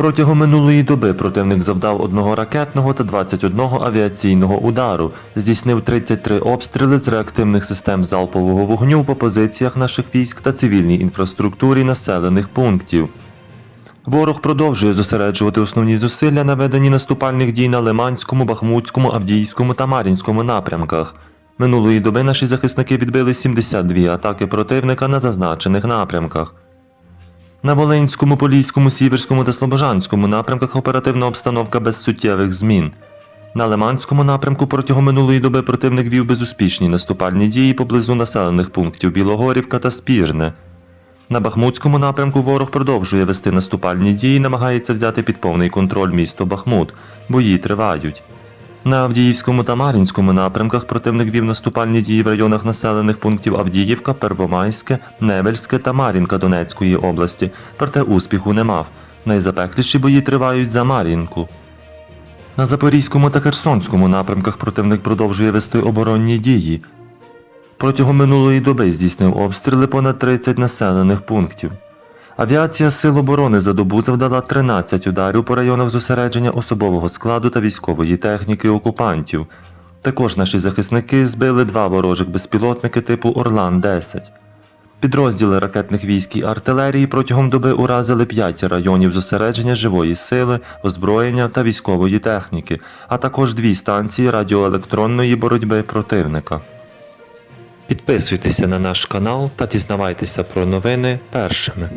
Протягом минулої доби противник завдав одного ракетного та 21 авіаційного удару, здійснив 33 обстріли з реактивних систем залпового вогню по позиціях наших військ та цивільній інфраструктурі населених пунктів. Ворог продовжує зосереджувати основні зусилля на веденні наступальних дій на Лиманському, Бахмутському, Авдіївському та Мар'їнському напрямках. Минулої доби наші захисники відбили 72 атаки противника на зазначених напрямках. На Волинському, Поліському, Сіверському та Слобожанському напрямках оперативна обстановка без суттєвих змін. На Лиманському напрямку протягом минулої доби противник вів безуспішні наступальні дії поблизу населених пунктів Білогорівка та Спірне. На Бахмутському напрямку ворог продовжує вести наступальні дії намагається взяти під повний контроль місто Бахмут. Бої тривають. На Авдіївському та Мар'їнському напрямках противник вів наступальні дії в районах населених пунктів Авдіївка, Первомайське, Невельське та Мар'їнка Донецької області, проте успіху не мав. Найзапекліші бої тривають за Мар'їнку. На Запорізькому та Херсонському напрямках противник продовжує вести оборонні дії. Протягом минулої доби здійснив обстріли понад 30 населених пунктів. Авіація Сил оборони за добу завдала 13 ударів по районах зосередження особового складу та військової техніки окупантів. Також наші захисники збили два ворожих безпілотники типу Орлан-10. Підрозділи ракетних військ і артилерії протягом доби уразили 5 районів зосередження живої сили, озброєння та військової техніки, а також дві станції радіоелектронної боротьби противника. Підписуйтеся на наш канал та дізнавайтеся про новини першими.